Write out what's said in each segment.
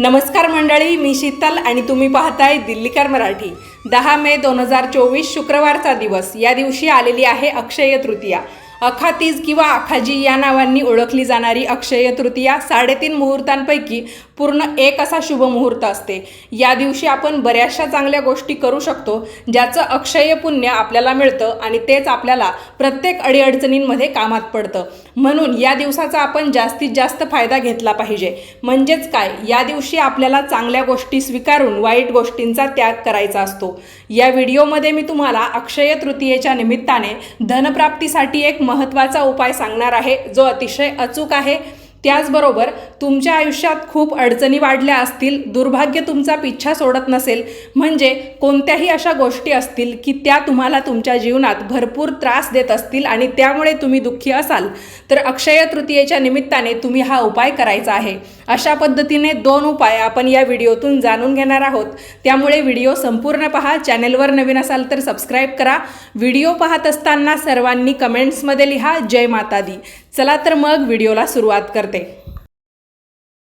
नमस्कार मंडळी मी शीतल आणि तुम्ही पाहताय दिल्लीकर मराठी. दहा मे दोन हजार चोवीस शुक्रवारचा दिवस. या दिवशी आलेली आहे अक्षय तृतीया. अखातीज किंवा आखाजी या नावांनी ओळखली जाणारी अक्षय तृतीया साडेतीन मुहूर्तांपैकी पूर्ण एक असा शुभ मुहूर्त असते. या दिवशी आपण बऱ्याचशा चांगल्या गोष्टी करू शकतो ज्याचं अक्षय पुण्य आपल्याला मिळतं आणि तेच आपल्याला प्रत्येक अडीअडचणींमध्ये कामात पडतं. म्हणून या दिवसाचा आपण जास्तीत जास्त फायदा घेतला पाहिजे. म्हणजेच काय? या दिवशी आपल्याला चांगल्या गोष्टी स्वीकारून वाईट गोष्टींचा त्याग करायचा असतो. या व्हिडिओमध्ये मी तुम्हाला अक्षय तृतीयेच्या निमित्ताने धनप्राप्तीसाठी एक महत्त्वाचा उपाय सांगणार आहे जो अतिशय अचूक आहे. त्याचबरोबर तुमच्या आयुष्यात खूप अडचणी वाढल्या असतील दुर्भाग्य तुमचा पिच्छा सोडत नसेल म्हणजे कोणत्याही अशा गोष्टी असतील की त्या तुम्हाला तुमच्या जीवनात भरपूर त्रास देत असतील आणि त्यामुळे तुम्ही दुःखी असाल. तर अक्षय तृतीयेच्या निमित्ताने तुम्ही हा उपाय करायचा आहे. अशा पद्धतीने दोन उपाय आपण या व्हिडिओतून जाणून घेणार आहोत. त्यामुळे व्हिडिओ संपूर्ण पहा. चॅनेलवर नवीन असाल तर सबस्क्राईब करा. व्हिडिओ पाहत असताना सर्वांनी कमेंट्समध्ये लिहा. जय माता दी चला तर मग व्हिडिओला सुरुवात करते.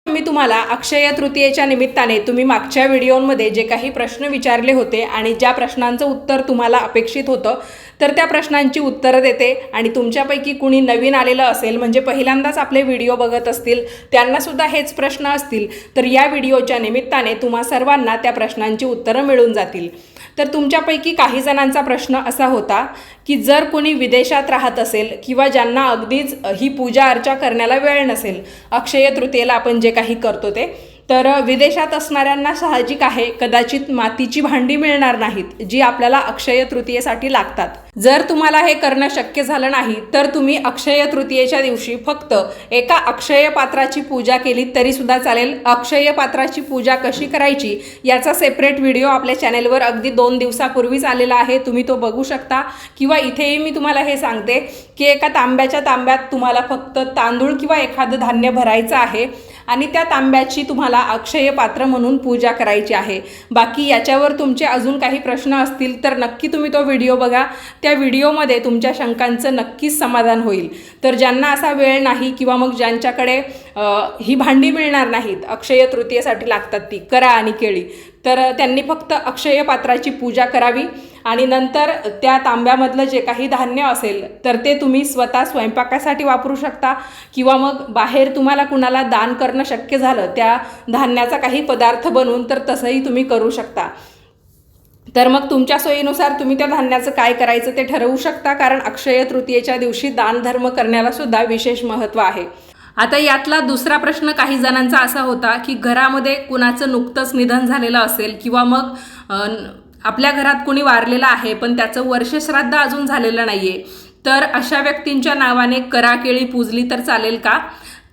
मी तुम्हाला अक्षय तृतीयेच्या निमित्ताने तुम्ही मागच्या व्हिडिओमध्ये जे काही प्रश्न विचारले होते आणि ज्या प्रश्नांचं उत्तर तुम्हाला अपेक्षित होतं तर त्या प्रश्नांची उत्तरं देते आणि तुमच्यापैकी कुणी नवीन आलेलं असेल म्हणजे पहिल्यांदाच आपले व्हिडिओ बघत असतील त्यांनासुद्धा हेच प्रश्न असतील तर या व्हिडिओच्या निमित्ताने तुम्हा सर्वांना त्या प्रश्नांची उत्तरं मिळून जातील. तर तुमच्यापैकी काही जणांचा प्रश्न असा होता की जर कोणी विदेशात राहत असेल किंवा ज्यांना अगदीच ही पूजा अर्चा करण्याला वेळ नसेल अक्षय तृतीयेला आपण जे काही करतो ते तर विदेशात असणाऱ्यांना साहजिक आहे कदाचित मातीची भांडी मिळणार नाहीत जी आपल्याला अक्षय तृतीयेसाठी लागतात. जर तुम्हाला हे करणं शक्य झालं नाही तर तुम्ही अक्षय तृतीयेच्या दिवशी फक्त एका अक्षय पात्राची पूजा केली तरी सुद्धा चालेल. अक्षय पात्राची पूजा कशी करायची याचा सेपरेट व्हिडिओ आपल्या चॅनेलवर अगदी दोन दिवसापूर्वीच आलेला आहे तुम्ही तो बघू शकता. किंवा इथेही मी तुम्हाला हे सांगते की एका तांब्याच्या तांब्यात तुम्हाला फक्त तांदूळ किंवा एखादं धान्य भरायचं आहे. आणि त्या तांब्याची तुम्हाला अक्षय पात्र म्हणून पूजा करायची आहे. बाकी याच्यावर तुमचे अजून काही प्रश्न असतील तर नक्की तुम्ही तो व्हिडिओ बघा. त्या व्हिडिओमध्ये तुमच्या शंकांचं नक्कीच समाधान होईल. तर ज्यांना असा वेळ नाही किंवा मग ज्यांच्याकडे ही भांडी मिळणार नाहीत अक्षय तृतीयेसाठी लागतात ती करा आणि केळी. तर त्यांनी फक्त अक्षय पात्राची पूजा करावी. आणि नंतर त्या तांब्यामधलं जे काही धान्य असेल तर ते तुम्ही स्वतः स्वयंपाकासाठी वापरू शकता किंवा मग बाहेर तुम्हाला कुणाला दान करणं शक्य झालं त्या धान्याचा काही पदार्थ बनवून तर तसंही तुम्ही करू शकता. तर मग तुमच्या सोयीनुसार तुम्ही त्या धान्याचं काय करायचं ते ठरवू शकता कारण अक्षय तृतीयेच्या दिवशी दानधर्म करण्याला सुद्धा विशेष महत्त्व आहे. आता यातला दुसरा प्रश्न काही जणांचा असा होता की घरामध्ये कुणाचं नुकतंच निधन झालेलं असेल किंवा मग आपल्या घरात कुणी वारलेलं आहे पण त्याचं वर्षश्राद्ध अजून झालेलं नाहीये. तर अशा व्यक्तींच्या नावाने कराकेळी पूजली तर चालेल का?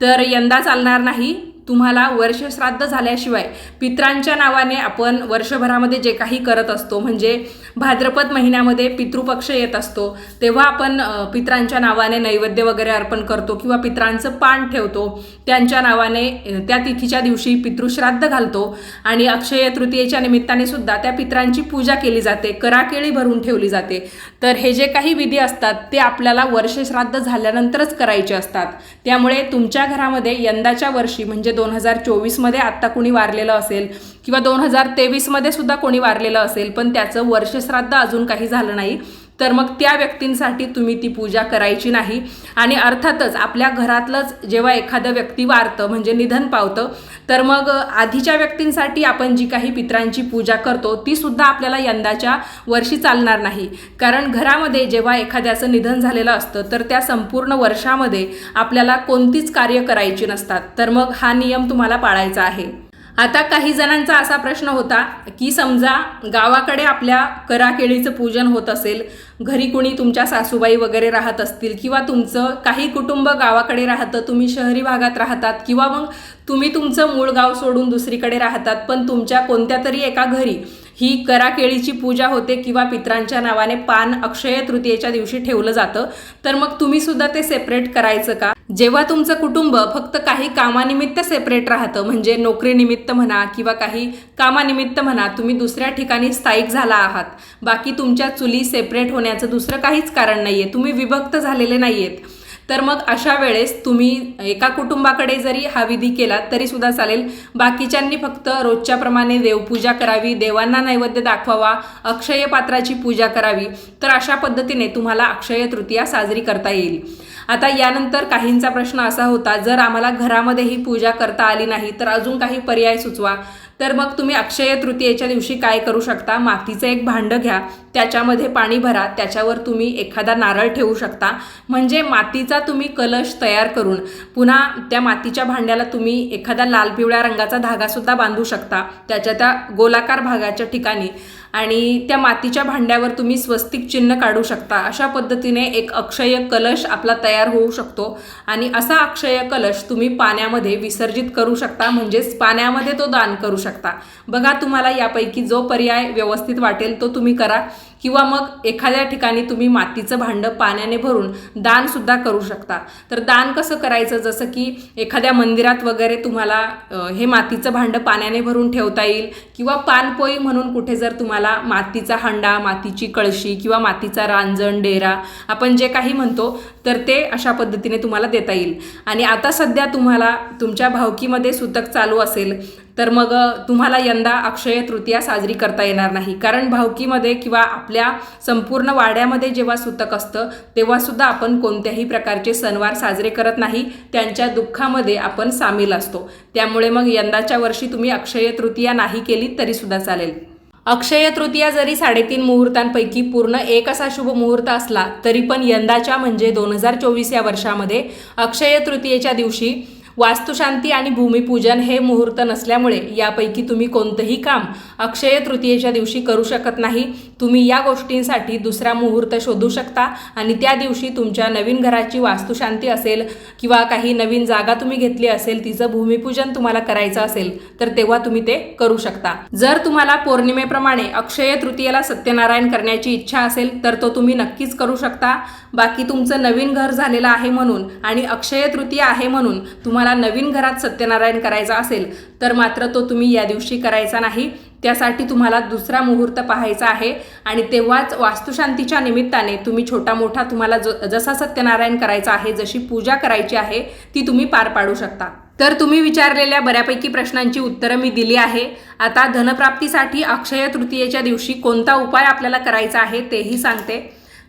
तर यंदा चालणार नाही. तुम्हाला वर्षश्राद्ध झाल्याशिवाय पित्रांच्या नावाने आपण वर्षभरामध्ये जे काही करत असतो म्हणजे भाद्रपद महिन्यामध्ये पितृपक्ष येत असतो तेव्हा आपण पित्रांच्या नावाने नैवेद्य वगैरे अर्पण करतो किंवा पित्रांचं पान ठेवतो त्यांच्या नावाने त्या तिथीच्या दिवशी पितृश्राद्ध घालतो आणि अक्षय तृतीयेच्या निमित्ताने सुद्धा त्या पित्रांची पूजा केली जाते कराकेळी भरून ठेवली जाते. तर हे जे काही विधी असतात ते आपल्याला वर्षश्राद्ध झाल्यानंतरच करायचे असतात. त्यामुळे तुमच्या घरामध्ये यंदाच्या वर्षी म्हणजे दोन हजार चोवीसमध्ये आत्ता कोणी वारलेलं असेल किंवा दोन हजार तेवीसमध्ये सुद्धा कोणी वारलेलं असेल पण त्याचं वर्षश्राद्ध अजून काही झालं नाही तर मग त्या व्यक्तींसाठी तुम्ही ती पूजा करायची नाही. आणि अर्थातच आपल्या घरातलंच जेव्हा एखादं व्यक्ती वारतं म्हणजे निधन पावतं तर मग आधीच्या व्यक्तींसाठी आपण जी काही पित्रांची पूजा करतो ती सुद्धा आपल्याला यंदाच्या वर्षी चालणार नाही. कारण घरामध्ये जेव्हा एखाद्याचं निधन झालेलं असतं तर त्या संपूर्ण वर्षामध्ये आपल्याला कोणतीच कार्य करायची नसतात. तर मग हा नियम तुम्हाला पाळायचा आहे. आता काही जणांचा असा प्रश्न होता की समजा गावाकडे आपल्या कराकेळीचं पूजन होत असेल घरी कुणी तुमच्या सासूबाई वगैरे राहत असतील किंवा तुमचं काही कुटुंब गावाकडे राहतं तुम्ही शहरी भागात राहतात किंवा मग तुम्ही तुमचं मूळ गाव सोडून दुसरीकडे राहतात पण तुमच्या कोणत्या तरी एका घरी ही कराकेळीची पूजा होते किंवा पित्रांच्या नावाने पान अक्षय तृतीयेच्या दिवशी ठेवलं जातं तर मग तुम्ही सुद्धा ते सेपरेट करायचं का? जेव्हा तुमचं कुटुंब फक्त काही कामानिमित्त सेपरेट राहतं म्हणजे नोकरीनिमित्त म्हणा किंवा काही कामानिमित्त म्हणा तुम्ही दुसऱ्या ठिकाणी स्थायिक झाला आहात. बाकी तुमच्या चुली सेपरेट होण्याचं दुसरं काहीच कारण नाही आहे तुम्ही विभक्त झालेले नाही आहेत तर मग अशा वेळेस तुम्ही एका कुटुंबाकडे जरी हा विधी केला तरी सुद्धा चालेल. बाकीच्यांनी फक्त रोजच्याप्रमाणे देवपूजा करावी देवांना नैवेद्य दाखवावा अक्षय पात्राची पूजा करावी. तर अशा पद्धतीने तुम्हाला अक्षय तृतीया साजरी करता येईल. आता यानंतर काहींचा प्रश्न असा होता जर आम्हाला घरामध्ये ही पूजा करता आली नाही तर अजून काही पर्याय सुचवा. तर मग तुम्ही अक्षय तृतीयेच्या दिवशी काय करू शकता? मातीचं एक भांडं घ्या. त्याच्यामध्ये पाणी भरा त्याच्यावर तुम्ही एखादा नारळ ठेवू शकता. म्हणजे मातीचा तुम्ही कलश तयार करून पुन्हा त्या मातीच्या भांड्याला तुम्ही एखादा लाल पिवळ्या रंगाचा धागासुद्धा बांधू शकता त्याच्या त्या गोलाकार भागाच्या ठिकाणी. आणि त्या मातीच्या भांड्यावर तुम्ही स्वस्तिक चिन्ह काढू शकता. अशा पद्धतीने एक अक्षय कलश आपला तयार होऊ शकतो. आणि असा अक्षय कलश तुम्ही पाण्यामध्ये विसर्जित करू शकता म्हणजेच पाण्यामध्ये तो दान करू शकता. बघा तुम्हाला यापैकी जो पर्याय व्यवस्थित वाटेल तो तुम्ही करा. किंवा मग एखाद्या ठिकाणी तुम्ही मातीचं भांडं पाण्याने भरून दानसुद्धा करू शकता. तर दान कसं करायचं? जसं की एखाद्या मंदिरात वगैरे तुम्हाला हे मातीचं भांडं पाण्याने भरून ठेवता येईल किंवा पानपोई म्हणून कुठे जर तुम्हाला मातीचा हंडा मातीची कळशी किंवा मातीचा रांजण डेरा आपण जे काही म्हणतो तर ते अशा पद्धतीने तुम्हाला देता येईल. आणि आता सध्या तुम्हाला तुमच्या भावकीमध्ये सुतक चालू असेल तर मग तुम्हाला यंदा अक्षय तृतीया साजरी करता येणार नाही. कारण भावकीमध्ये किंवा आपल्या संपूर्ण वाड्यामध्ये जेव्हा सुतक असतं तेव्हा सुद्धा आपण कोणत्याही प्रकारचे सणवार साजरे करत नाही. त्यांच्या दुःखामध्ये आपण सामील असतो. त्यामुळे मग यंदाच्या वर्षी तुम्ही अक्षय तृतीया नाही केली तरीसुद्धा चालेल. अक्षय तृतीया जरी साडेतीन मुहूर्तांपैकी पूर्ण एक असा शुभ मुहूर्त असला तरी पण यंदाच्या म्हणजे दोन हजार चोवीस या वर्षामध्ये अक्षय तृतीयेच्या दिवशी वास्तुशांती आणि भूमिपूजन हे मुहूर्त नसल्यामुळे यापैकी तुम्ही कोणतंही काम अक्षय तृतीयेच्या दिवशी करू शकत नाही. तुम्ही या गोष्टींसाठी दुसरा मुहूर्त शोधू शकता आणि त्या दिवशी तुमच्या नवीन घराची वास्तुशांती असेल किंवा काही नवीन जागा तुम्ही घेतली असेल तिचं भूमिपूजन तुम्हाला करायचं असेल तर तेव्हा तुम्ही ते करू शकता. जर तुम्हाला पौर्णिमेप्रमाणे अक्षय तृतीयेला सत्यनारायण करण्याची इच्छा असेल तर तो तुम्ही नक्कीच करू शकता. बाकी तुमचं नवीन घर झालेलं आहे म्हणून आणि अक्षय तृतीया आहे म्हणून तुम्हाला नवीन घरात सत्यनारायण करायचा असेल तर मात्र तो तुम्ही या दिवशी करायचा नाही. त्यासाठी तुम्हाला दुसरा मुहूर्त पाहायचा आहे आणि तेव्हाच वास्तुशांतीच्या निमित्ताने तुम्ही छोटा मोठा तुम्हाला ज जसा सत्यनारायण करायचा आहे जशी पूजा करायची आहे ती तुम्ही पार पाडू शकता. तर तुम्ही विचारलेल्या बऱ्यापैकी प्रश्नांची उत्तरं मी दिली आहे. आता धनप्राप्तीसाठी अक्षय तृतीयेच्या दिवशी कोणता उपाय आपल्याला करायचा आहे तेही सांगते.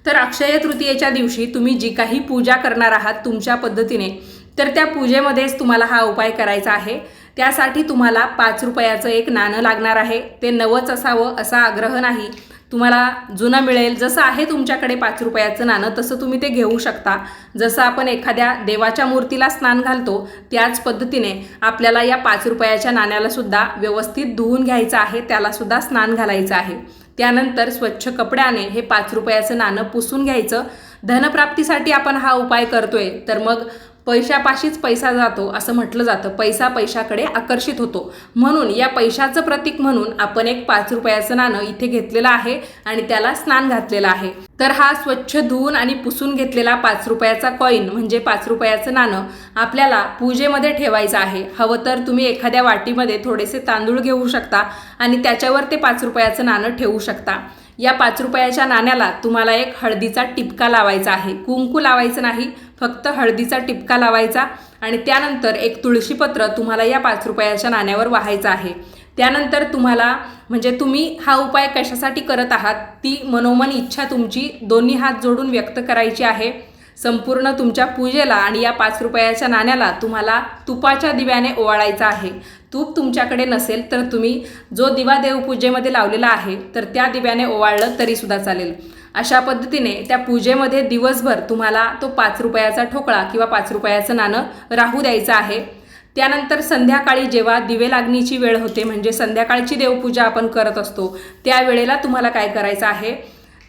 तर अक्षय तृतीयेच्या दिवशी तुम्ही जी काही पूजा करणार आहात तुमच्या पद्धतीने तर त्या पूजेमध्येच तुम्हाला हा उपाय करायचा आहे. त्यासाठी तुम्हाला पाच रुपयाचं एक नाणं लागणार आहे. ते नवच असावं असा आग्रह नाही. तुम्हाला जुनं मिळेल. जसं आहे तुमच्याकडे पाच रुपयाचं नाणं तसं तुम्ही ते घेऊ शकता. जसं आपण एखाद्या देवाच्या मूर्तीला स्नान घालतो त्याच पद्धतीने आपल्याला या पाच रुपयाच्या नाण्यालासुद्धा व्यवस्थित धुवून घ्यायचं आहे. त्यालासुद्धा स्नान घालायचं आहे. त्यानंतर स्वच्छ कपड्याने हे पाच रुपयाचं नाणं पुसून घ्यायचं. धनप्राप्तीसाठी आपण हा उपाय करतोय. तर मग पैशापाशीच पैसा जातो असं म्हटलं जातं. पैसा पैशाकडे आकर्षित होतो. म्हणून या पैशाचं प्रतीक म्हणून आपण एक पाच रुपयाचं नाणं इथे घेतलेलं आहे आणि त्याला स्नान घातलेलं आहे. तर हा स्वच्छ धुवून आणि पुसून घेतलेला पाच रुपयाचा कॉईन म्हणजे पाच रुपयाचं नाणं आपल्याला पूजेमध्ये ठेवायचं आहे. हवं तर तुम्ही एखाद्या वाटीमध्ये थोडेसे तांदूळ घेऊ शकता आणि त्याच्यावर ते पाच रुपयाचं नाणं ठेवू शकता. या पाच रुपयाच्या नाण्याला तुम्हाला एक हळदीचा टिपका लावायचा आहे. कुंकू लावायचं नाही फक्त हळदीचा टिपका लावायचा आणि त्यानंतर एक तुळशीपत्र तुम्हाला या पाच रुपयाच्या नाण्यावर वाहायचं आहे. त्यानंतर तुम्हाला म्हणजे तुम्ही हा उपाय कशासाठी करत आहात ती मनोमन इच्छा तुमची दोन्ही हात जोडून व्यक्त करायची आहे. संपूर्ण तुमच्या पूजेला आणि या पाच रुपयाच्या नाण्याला तुम्हाला तुपाच्या दिव्याने ओवाळायचं आहे. तूप तुमच्याकडे नसेल तर तुम्ही जो दिवा देवपूजेमध्ये लावलेला आहे तर त्या दिव्याने ओवाळलं तरीसुद्धा चालेल. अशा पद्धतीने त्या पूजेमध्ये दिवसभर तुम्हाला तो पाच रुपयाचा ठोकळा किंवा पाच रुपयाचं नाणं राहू द्यायचं आहे. त्यानंतर संध्याकाळी जेव्हा दिवे लागणीची वेळ होते म्हणजे संध्याकाळची देवपूजा आपण करत असतो त्यावेळेला तुम्हाला काय करायचं आहे?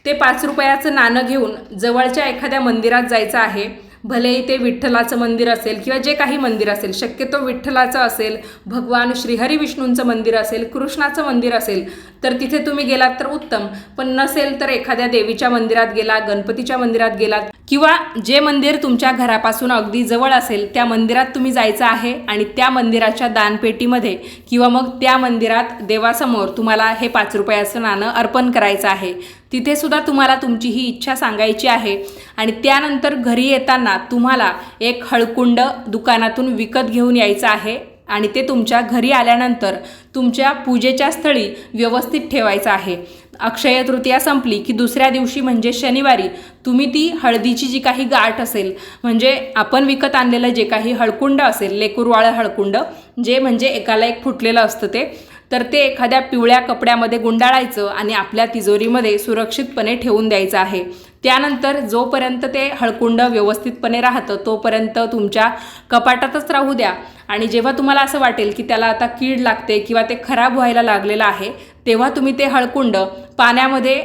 ते पाच रुपयाचं नाणं घेऊन जवळच्या एखाद्या मंदिरात जायचं आहे. भले ते विठ्ठलाचं मंदिर असेल किंवा जे काही मंदिर असेल शक्यतो विठ्ठलाचं असेल भगवान श्रीहरी विष्णूंचं मंदिर असेल कृष्णाचं मंदिर असेल तर तिथे तुम्ही गेलात तर उत्तम. पण नसेल तर एखाद्या देवीच्या मंदिरात गेला गणपतीच्या मंदिरात गेलात किंवा जे मंदिर तुमच्या घरापासून अगदी जवळ असेल त्या मंदिरात तुम्ही जायचं आहे आणि त्या मंदिराच्या दानपेटीमध्ये किंवा मग त्या मंदिरात देवासमोर तुम्हाला हे पाच रुपयाचं नाणं अर्पण करायचं आहे. तिथे सुद्धा तुम्हाला तुमची ही इच्छा सांगायची आहे. आणि त्यानंतर घरी येताना तुम्हाला एक हळकुंड दुकानातून विकत घेऊन यायचं आहे. आणि ते तुमच्या घरी आल्यानंतर तुमच्या पूजेच्या स्थळी व्यवस्थित ठेवायचं आहे. अक्षय तृतीया संपली की दुसऱ्या दिवशी म्हणजे शनिवारी तुम्ही ती हळदीची जी काही गाठ असेल म्हणजे आपण विकत आणलेलं जे काही हळकुंड असेल लेकुरवाळ हळकुंड जे म्हणजे एकाला एक फुटलेलं असतं ते तर ते एखाद्या पिवळ्या कपड्यामध्ये गुंडाळायचं आणि आपल्या तिजोरीमध्ये सुरक्षितपणे ठेवून द्यायचं आहे. त्यानंतर जोपर्यंत ते हळकुंड व्यवस्थितपणे राहतं तोपर्यंत तुमच्या कपाटातच राहू द्या. आणि जेव्हा तुम्हाला असं वाटेल की त्याला आता कीड लागते किंवा ते खराब व्हायला लागलेलं आहे तेव्हा तुम्ही ते हळकुंड पाण्यामध्ये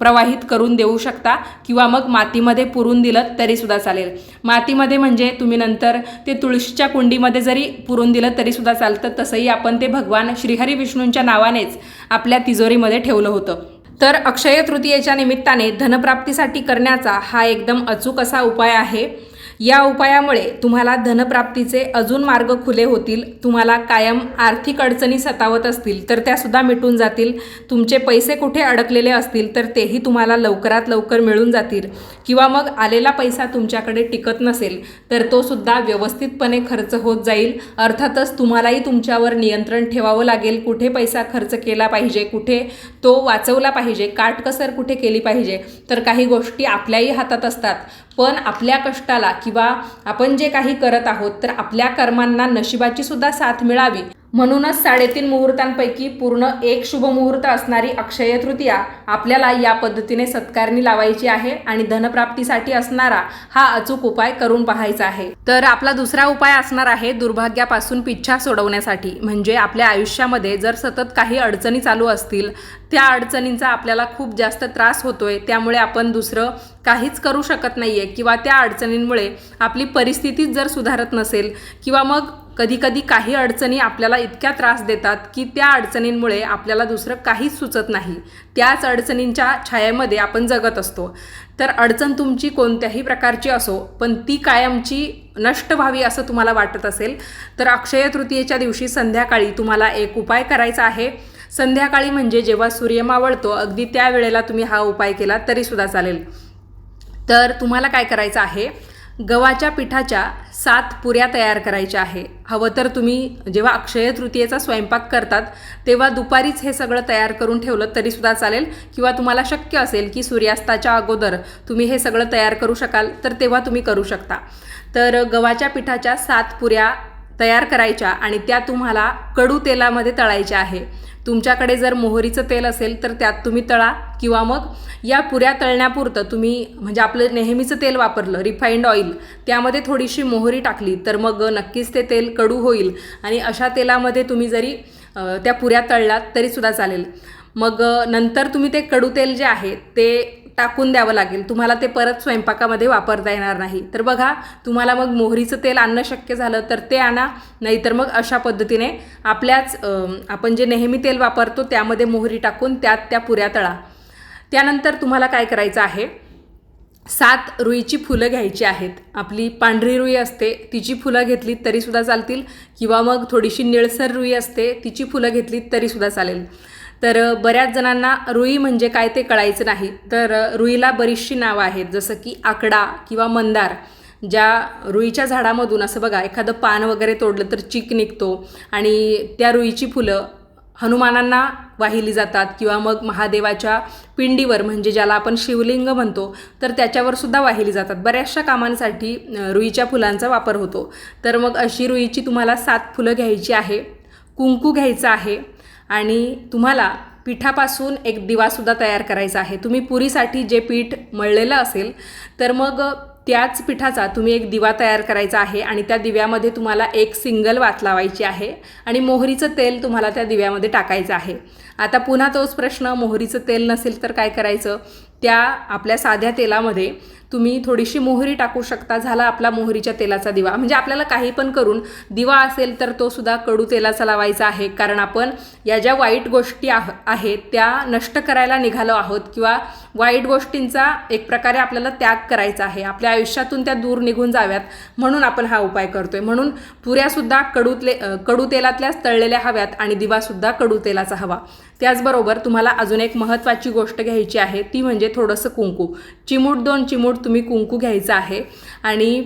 प्रवाहित करून देऊ शकता किंवा मग मातीमध्ये पुरून दिलं तरीसुद्धा चालेल. मातीमध्ये म्हणजे तुम्ही नंतर ते तुळशीच्या कुंडीमध्ये जरी पुरून दिलं तरीसुद्धा चालतं. तसंही आपण ते भगवान श्रीहरी विष्णूंच्या नावानेच आपल्या तिजोरीमध्ये ठेवलं होतं. तर अक्षय तृतीयेच्या निमित्ताने धनप्राप्तीसाठी करण्याचा हा एकदम अचूक असा उपाय आहे. या उपायामुळे तुम्हाला धनप्राप्तीचे अजून मार्ग खुले होतील तुम्हाला कायम आर्थिक अडचणी सतावत असतील तर त्यासुद्धा मिटून जातील. तुमचे पैसे कुठे अडकलेले असतील तर तेही तुम्हाला लवकरात लवकर मिळून जातील. किंवा मग आलेला पैसा तुमच्याकडे टिकत नसेल तर तो सुद्धा व्यवस्थितपणे खर्च होत जाईल. अर्थातच तुम्हालाही तुमच्यावर नियंत्रण ठेवावं लागेल. कुठे पैसा खर्च केला पाहिजे कुठे तो वाचवला पाहिजे काटकसर कुठे केली पाहिजे तर काही गोष्टी आपल्याही हातात असतात. पण आपल्या कष्टाला किंवा किंवा आपण जे काही करत आहोत तर आपल्या कर्मांना नशिबाची सुद्धा साथ मिळावी. म्हणूनच साडेतीन मुहूर्तांपैकी पूर्ण एक शुभ मुहूर्त असणारी अक्षय तृतीया आपल्याला या पद्धतीने सत्कारणी लावायची आहे आणि धनप्राप्तीसाठी असणारा हा अचूक उपाय करून पाहायचा आहे. तर आपला दुसरा उपाय असणार आहे दुर्भाग्यापासून पिच्छा सोडवण्यासाठी. म्हणजे आपल्या आयुष्यामध्ये जर सतत काही अडचणी चालू असतील त्या अडचणींचा आपल्याला खूप जास्त त्रास होतोय. त्यामुळे आपण दुसरं काहीच करू शकत नाही आहे किंवा त्या अडचणींमुळे आपली परिस्थितीच जर सुधारत नसेल किंवा मग कधीकधी काही अडचणी आपल्याला इतक्या त्रास देतात की त्या अडचणींमुळे आपल्याला दुसरं काहीच सुचत नाही. त्याच अडचणींच्या छायेमध्ये आपण जगत असतो. तर अडचण तुमची कोणत्याही प्रकारची असो पण ती कायमची नष्ट व्हावी असं तुम्हाला वाटत असेल तर अक्षय तृतीयेच्या दिवशी संध्याकाळी तुम्हाला एक उपाय करायचा आहे. संध्याकाळी म्हणजे जेव्हा सूर्य मावळतो अगदी त्या वेळेला तुम्ही हा उपाय केला तरीसुद्धा चालेल. तर तुम्हाला काय करायचं आहे गव्हाच्या पिठाच्या सात पुऱ्या तयार करायच्या आहे. हवं तर तुम्ही जेव्हा अक्षय तृतीयेचा स्वयंपाक करतात तेव्हा दुपारीच हे सगळं तयार करून ठेवलं तरीसुद्धा चालेल. किंवा तुम्हाला शक्य असेल की सूर्यास्ताच्या अगोदर तुम्ही हे सगळं तयार करू शकाल तर तेव्हा तुम्ही करू शकता. तर गव्हाच्या पिठाच्या सात पुऱ्या तयार करायच्या आणि त्या तुम्हाला कडू तेलामध्ये तळायच्या आहे. तुमच्याकडे जर मोहरीचं तेल असेल तर त्यात तुम्ही तळा किंवा मग या पुऱ्या तळण्यापुरतं तुम्ही म्हणजे आपलं नेहमीचं तेल वापरलं रिफाईंड ऑइल त्यामध्ये थोडीशी मोहरी टाकली तर मग नक्कीच ते तेल कडू होईल. आणि अशा तेलामध्ये तुम्ही जरी त्या पुऱ्या तळलात तरीसुद्धा चालेल. मग नंतर तुम्ही ते कडू तेल जे आहे ते टाकून द्यावं लागेल. तुम्हाला ते परत स्वयंपाकामध्ये वापरता येणार नाही. तर बघा तुम्हाला मग मोहरीचं तेल आणणं शक्य झालं तर ते आणा. नाहीतर मग अशा पद्धतीने आपल्याच आपण जे नेहमी तेल वापरतो त्यामध्ये मोहरी टाकून त्यात त्या पुऱ्या तळा. त्यानंतर तुम्हाला काय करायचं आहे? सात रुईची फुलं घ्यायची आहेत. आपली पांढरी रुई असते तिची फुलं घेतलीत तरीसुद्धा चालतील. किंवा मग थोडीशी निळसर रुई असते तिची फुलं घेतलीत तरीसुद्धा चालेल. तर बऱ्याच जणांना रुई म्हणजे काय ते कळायचं नाही. तर रुईला बरीचशी नावं आहेत जसं की आकडा किंवा मंदार. ज्या रुईच्या झाडामधून असं बघा एखादं पान वगैरे तोडलं तर चीक निघतो आणि त्या रुईची फुलं हनुमानांना वाहिली जातात किंवा मग महादेवाच्या पिंडीवर म्हणजे ज्याला आपण शिवलिंग म्हणतो तर त्याच्यावर सुद्धा वाहिली जातात. बऱ्याचशा कामांसाठी रुईच्या फुलांचा वापर होतो. तर मग अशी रुईची तुम्हाला सात फुलं घ्यायची आहे. कुंकू घ्यायचं आहे. आणि तुम्हाला पिठापासून एक दिवासुद्धा तयार करायचा आहे. तुम्ही पुरीसाठी जे पीठ मळलेलं असेल तर मग त्याच पिठाचा तुम्ही एक दिवा तयार करायचा आहे आणि त्या दिव्यामध्ये तुम्हाला एक सिंगल वात लावायची आहे आणि मोहरीचं तेल तुम्हाला त्या दिव्यामध्ये टाकायचं आहे. आता पुन्हा तोच प्रश्न मोहरीचं तेल नसेल तर काय करायचं? त्या आपल्या साध्या तेलामध्ये तुम्ही थोडीशी मोहरी टाकू शकता झाला आपला मोहरीच्या तेलाचा दिवा. म्हणजे आपल्याला काही पण करून दिवा असेल तर तो सुद्धा कडू तेलाचा लावायचा आहे. कारण आपण या ज्या वाईट गोष्टी आह आहेत त्या नष्ट करायला निघालो आहोत किंवा वाईट गोष्टींचा एक प्रकारे आपल्याला त्याग करायचा आहे. आपल्या आयुष्यातून त्या दूर निघून जाव्यात म्हणून आपण हा उपाय करतोय. म्हणून पुऱ्यासुद्धा कडूतले कडू तेलातल्याच तळलेल्या हव्यात आणि दिवासुद्धा कडू तेलाचा हवा. त्याचबरोबर तुम्हाला अजून एक महत्त्वाची गोष्ट घ्यायची आहे ती म्हणजे थोडंसं कुंकू. चिमूट दोन चिमूट तुम्ही कुंकू घ्यायचं आहे आणि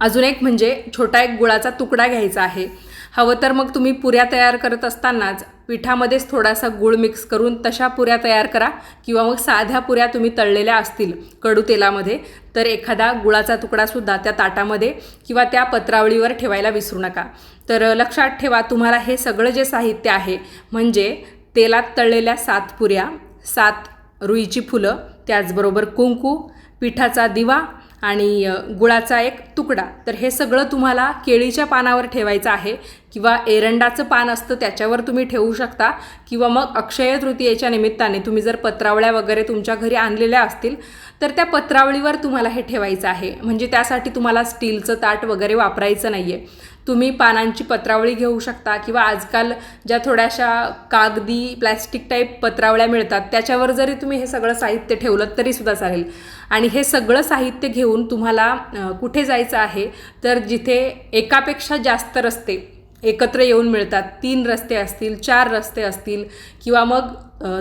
अजून एक म्हणजे छोटा एक गुळाचा तुकडा घ्यायचा आहे. हवं तर मग तुम्ही पुऱ्या तयार करत असतानाच पिठामध्येच थोडासा गुळ मिक्स करून तशा पुऱ्या तयार करा किंवा मग साध्या पुऱ्या तुम्ही तळलेल्या असतील कडू तेलामध्ये तर एखादा गुळाचा तुकडासुद्धा त्या ताटामध्ये किंवा त्या पत्रावळीवर ठेवायला विसरू नका. तर लक्षात ठेवा तुम्हाला हे सगळं जे साहित्य आहे म्हणजे तेलात तळलेल्या सात पुऱ्या सात रुईची फुलं त्याचबरोबर कुंकू पिठाचा दिवा आणि गुळाचा एक तुकडा. तर हे सगळं तुम्हाला केळीच्या पानावर ठेवायचं आहे किंवा एरंडाचं पान असतं त्याच्यावर तुम्ही ठेवू शकता किंवा मग अक्षय तृतीयेच्या निमित्ताने तुम्ही जर पत्रावळ्या वगैरे तुमच्या घरी आणलेल्या असतील तर त्या पत्रावळीवर तुम्हाला हे ठेवायचं आहे. म्हणजे त्यासाठी तुम्हाला स्टीलचं ताट वगैरे वापरायचं नाही आहे तुम्ही पानांची पत्रावळी घेऊ शकता किंवा आजकाल ज्या थोड्याशा कागदी प्लॅस्टिक टाईप पत्रावळ्या मिळतात त्याच्यावर जरी तुम्ही हे सगळं साहित्य ठेवलं तरी सुद्धा चालेल. आणि हे सगळं साहित्य घेऊन तुम्हाला कुठे जायचं आहे तर जिथे एकापेक्षा जास्त रस्ते एकत्र येऊन मिळतात. तीन रस्ते असतील चार रस्ते असतील किंवा मग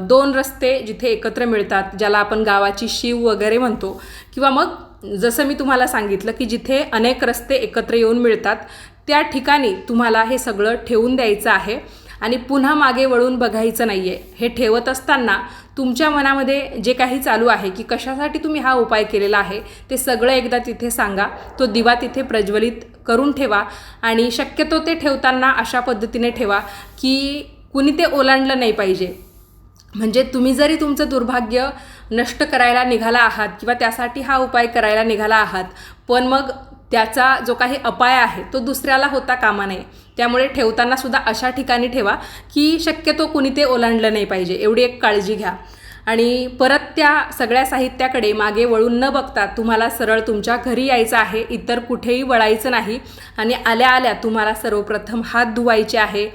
दोन रस्ते जिथे एकत्र मिळतात ज्याला आपण गावाची शिव वगैरे म्हणतो किंवा मग जसं मी तुम्हाला सांगितलं की जिथे अनेक रस्ते एकत्र येऊन मिळतात त्या ठिकाणी तुम्हाला हे सगळं ठेवून द्यायचं आहे. आणि पुन्हा मागे वळून बघायचं नाही आहे हे ठेवत असताना तुमच्या मनामध्ये जे काही चालू आहे की कशासाठी तुम्ही हा उपाय केलेला आहे ते सगळं एकदा तिथे सांगा. तो दिवा तिथे प्रज्वलित करून ठेवा. आणि शक्यतो ते ठेवताना अशा पद्धतीने ठेवा की कुणी ते ओलांडलं नाही पाहिजे. म्हणजे तुम्ही जरी तुमचं दुर्भाग्य नष्ट करायला निघाला आहात किंवा त्यासाठी हा उपाय करायला निघाला आहात पण मग त्याचा जो काही अपाय आहे तो दुसऱ्याला होता कामा नये. त्यामुळे ठेवताना सुद्धा अशा ठिकाणी ठेवा की शक्यतो कुणी ते ओलांडलं नाही पाहिजे. एवढी एक काळजी घ्या. आणि परत त्या सगळ्या साहित्याकडे मागे वळून न बघता तुम्हाला सरळ तुमच्या घरी यायचं आहे इतर कुठेही वळायचं नाही आणि आल्या आल्या तुम्हाला सर्वप्रथम हात धुवायचे आहे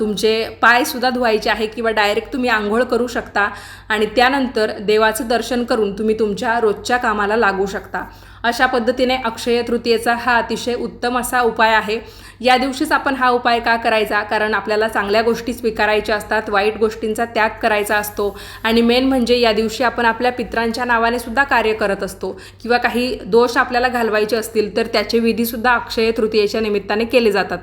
तुमचे पायसुद्धा धुवायचे आहे किंवा डायरेक्ट तुम्ही आंघोळ करू शकता आणि त्यानंतर देवाचं दर्शन करून तुम्ही तुमच्या रोजच्या कामाला लागू शकता. अशा पद्धतीने अक्षय तृतीयेचा हा अतिशय उत्तम असा उपाय आहे. या दिवशीच आपण हा उपाय का करायचा? कारण आपल्याला चांगल्या गोष्टी स्वीकारायच्या असतात वाईट गोष्टींचा त्याग करायचा असतो. आणि मेन म्हणजे या दिवशी आपण आपल्या पित्रांच्या नावाने सुद्धा कार्य करत असतो. किंवा काही दोष आपल्याला घालवायचे असतील तर त्याचे विधीसुद्धा अक्षय तृतीयेच्या निमित्ताने केले जातात.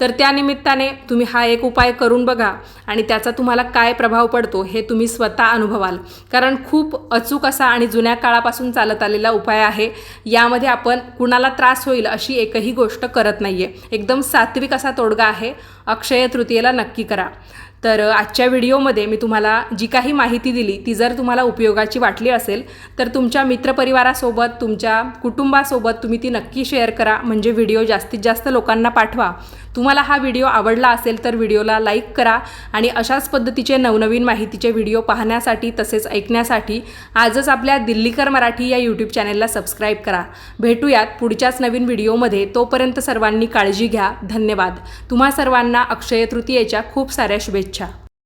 तर त्या निमित्ताने तुम्ही हा एक उपाय करून बघा आणि त्याचा तुम्हाला काय प्रभाव पडतो हे तुम्ही स्वतः अनुभवाल. कारण खूप अचूक असा आणि जुन्या काळापासून चालत आलेला उपाय आहे यामध्ये आपण कुणाला त्रास होईल अशी एकही गोष्ट करत नाही आहे एकदम सात्विक असा तोडगा आहे. अक्षय तृतीयेला नक्की करा. तर आजच्या व्हिडिओमध्ये मी तुम्हाला जी काही माहिती दिली ती जर तुम्हाला उपयोगाची वाटली असेल तर तुमच्या मित्रपरिवारासोबत तुमच्या कुटुंबासोबत तुम्ही ती नक्की शेअर करा. म्हणजे व्हिडिओ जास्तीत जास्त लोकांना पाठवा. तुम्हाला हा व्हिडिओ आवडला असेल तर व्हिडिओला लाईक करा आणि अशाच पद्धतीचे नवनवीन माहितीचे व्हिडिओ पाहण्यासाठी तसेच ऐकण्यासाठी आजच आपल्या दिल्लीकर मराठी या यूट्यूब चॅनेलला सबस्क्राईब करा. भेटूयात पुढच्याच नवीन व्हिडिओमध्ये. तोपर्यंत सर्वांनी काळजी घ्या. धन्यवाद. तुम्हा सर्वांना अक्षय तृतीयेच्या खूप साऱ्या शुभेच्छा. lucha.